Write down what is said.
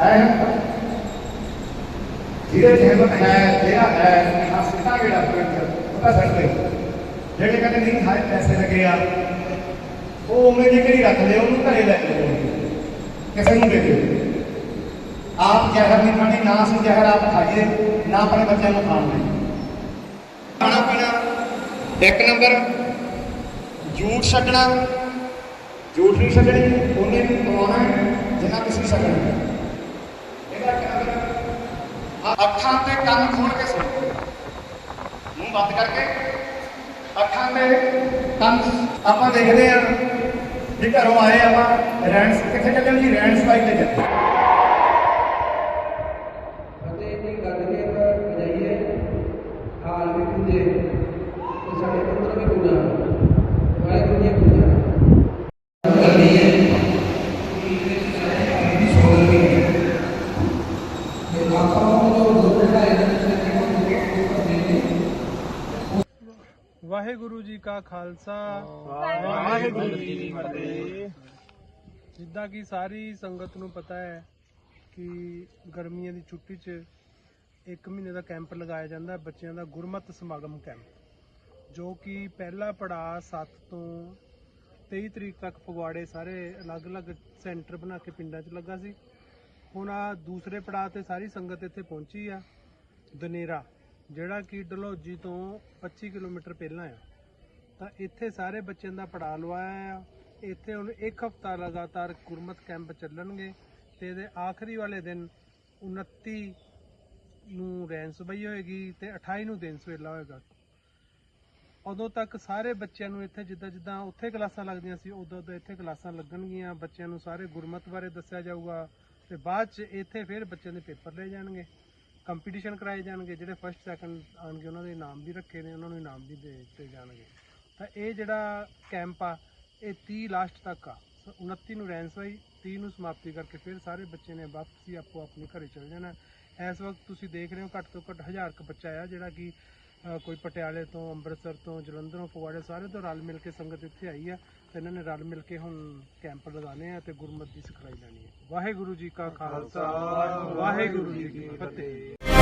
ਹੈ ਜਿਹਦੇ ਹਿੰਮਤ ਹੈ, ਜਿਹੜਾ ਹੈ ਆ ਜਿਹੜਾ ਪਿੰਡ ਉਹਦਾ ਛੱਡ ਜਿਹੜੇ ਕਹਿੰਦੇ ਨਹੀਂ ਹਾਏ ਪੈਸੇ ਲੱਗੇ ਆ, ਉਹ ਉਵੇਂ ਦੀ ਕਿਹੜੀ ਉਹਨੂੰ ਘਰੇ ਲੈ ਕੇ ਕਿਸੇ ਨੂੰ ਦੇ ਦਿਓ। ਆਪ ਜ਼ਹਿਰ ਨਹੀਂ ਖਾਣੀ, ਨਾ ਅਸੀਂ ਜ਼ਹਿਰ ਆਪ ਖਾਈਏ, ਨਾ ਆਪਣੇ ਬੱਚਿਆਂ ਨੂੰ ਖਾਣ ਦੇ ਖਾਣਾ ਪੀਣਾ, ਇੱਕ ਨੰਬਰ, ਜੂਠ ਛੱਡਣਾ ਝੂਠ ਨਹੀਂ ਛੱਡਣੀ, ਉਹਨੇ ਨੂੰ ਜਿੰਨਾ ਤੁਸੀਂ ਛੱਡਣਾ ਇਹਦਾ ਇੱਕ ਅੱਖਾਂ ਤੇ ਕੰਨ ਖੋਲ ਕੇ ਸੁਣੋ। ਮੂੰਹ ਬੰਦ ਕਰਕੇ। ਅੱਖਾਂ ਤੇ ਕੰਨ ਆਪਾਂ ਦੇਖਦੇ ਆ ਵੀ ਘਰੋਂ ਆਏ ਆਪਾਂ, ਰਹਿਣ ਕਿੱਥੇ ਚੱਲੇ ਜੀ? ਰਹਿਣ ਸਫ਼ਾਈ ਤੇ ਚੱਲੇ ਵਾਹਿਗੁਰੂ ਜੀ ਕਾ ਖਾਲਸਾ। ਵਾਹਿਗੁਰੂ ਜੀ ਕੀ ਫਤਿਹ। ਜਿੱਦਾਂ ਕਿ ਸਾਰੀ ਸੰਗਤ ਨੂੰ ਪਤਾ ਹੈ ਕਿ ਗਰਮੀਆਂ ਦੀ ਛੁੱਟੀ 'ਚ ਇੱਕ ਮਹੀਨੇ ਦਾ ਕੈਂਪ ਲਗਾਇਆ ਜਾਂਦਾ ਹੈ ਬੱਚਿਆਂ ਦਾ ਗੁਰਮਤ ਸਮਾਗਮ ਕੈਂਪ ਜੋ ਕਿ ਪਹਿਲਾ ਪੜਾਅ 7 ਤੋਂ 23 ਤਰੀਕ ਤੱਕ ਫਗਵਾੜੇ ਸਾਰੇ ਅਲੱਗ-ਅਲੱਗ ਸੈਂਟਰ ਬਣਾ ਕੇ ਪਿੰਡਾਂ 'ਚ ਲੱਗਾ ਸੀ। ਹੁਣ ਆ ਦੂਸਰੇ ਪੜਾਅ ਤੇ ਸਾਰੀ ਸੰਗਤ ਇੱਥੇ ਪਹੁੰਚੀ ਆ, ਦਨੇਰਾ, ਜਿਹੜਾ ਕਿ ਡਲਹੌਜੀ ਤੋਂ 25 ਕਿਲੋਮੀਟਰ ਪਹਿਲਾਂ ਆ। ਤਾਂ ਇੱਥੇ ਸਾਰੇ ਬੱਚਿਆਂ ਦਾ ਪੜਾਅ ਲਵਾਇਆ ਆ। ਇੱਥੇ ਹੁਣ ਇੱਕ ਹਫਤਾ ਲਗਾਤਾਰ ਗੁਰਮਤ ਕੈਂਪ ਚੱਲਣਗੇ ਤੇ ਇਹਦੇ ਆਖਰੀ ਵਾਲੇ ਦਿਨ 29 ਨੂੰ ਰੈਨ ਸਬਈ ਹੋਏਗੀ ਤੇ 28 ਨੂੰ ਦਿਨ ਸਵੇਲਾ ਹੋਏਗਾ। ਉਦੋਂ ਤੱਕ ਸਾਰੇ ਬੱਚਿਆਂ ਨੂੰ ਇੱਥੇ ਜਿੱਦਾਂ ਜਿੱਦਾਂ ਉੱਥੇ ਕਲਾਸਾਂ ਲੱਗਦੀਆਂ ਸੀ, ਉਦੋਂ ਉਦੋਂ ਇੱਥੇ ਕਲਾਸਾਂ ਲੱਗਣਗੀਆਂ। ਬੱਚਿਆਂ ਨੂੰ ਸਾਰੇ ਗੁਰਮਤ ਬਾਰੇ ਦੱਸਿਆ ਜਾਊਗਾ ਤੇ ਬਾਅਦ ਚ ਇੱਥੇ ਫਿਰ ਬੱਚਿਆਂ ਦੇ ਪੇਪਰ ਲਏ ਜਾਣਗੇ। ਕੰਪੀਟੀਸ਼ਨ ਕਰਾਏ ਜਾਣਗੇ, ਜਿਹੜੇ ਫਸਟ ਸੈਕੰਡ ਆਣਗੇ ਉਹਨਾਂ ਦੇ ਇਨਾਮ ਵੀ ਰੱਖੇ ਨੇ, ਉਹਨਾਂ ਨੂੰ ਇਨਾਮ ਵੀ ਦੇ ਦਿੱਤੇ ਜਾਣਗੇ। ਤਾਂ ਇਹ ਜਿਹੜਾ ਕੈਂਪ ਆ, ਇਹ 30 ਲਾਸਟ ਤੱਕ ਆ। ਸੋ 29 ਨੂੰ ਰੈਂਸਵਾਈ 30 ਨੂੰ ਸਮਾਪਤੀ ਕਰਕੇ ਫਿਰ ਸਾਰੇ ਬੱਚੇ ਨੇ ਵਾਪਸੀ ਆਪੋ ਆਪਣੇ ਘਰੇ ਚਲੇ ਜਾਣਾ। ਇਸ ਵਕਤ ਤੁਸੀਂ ਦੇਖ ਰਹੇ ਹੋ ਘੱਟ ਤੋਂ ਘੱਟ ਹਜ਼ਾਰ ਕੁ ਬੱਚਾ ਆ, ਜਿਹੜਾ ਕਿ ਕੋਈ ਪਟਿਆਲੇ ਤੋਂ ਅੰਮ੍ਰਿਤਸਰ ਤੋਂ ਜਲੰਧਰੋਂ ਫਗਵਾੜੇ ਸਾਰੇ ਤੋਂ ਰਲ ਮਿਲ ਕੇ ਸੰਗਤ ਇੱਥੇ ਆਈ ਆ ਤੇ ਇਹਨਾਂ ਨੇ ਰਲ ਮਿਲ ਕੇ ਹੁਣ ਕੈਂਪ ਲਗਾਣੇ ਆ ਤੇ ਗੁਰਮਤਿ ਦੀ ਸਿਖਲਾਈ ਲੈਣੀ ਹੈ। ਵਾਹਿਗੁਰੂ ਜੀ ਕਾ ਖਾਲਸਾ ਵਾਹਿਗੁਰੂ ਜੀ ਕੀ ਫਤਿਹ।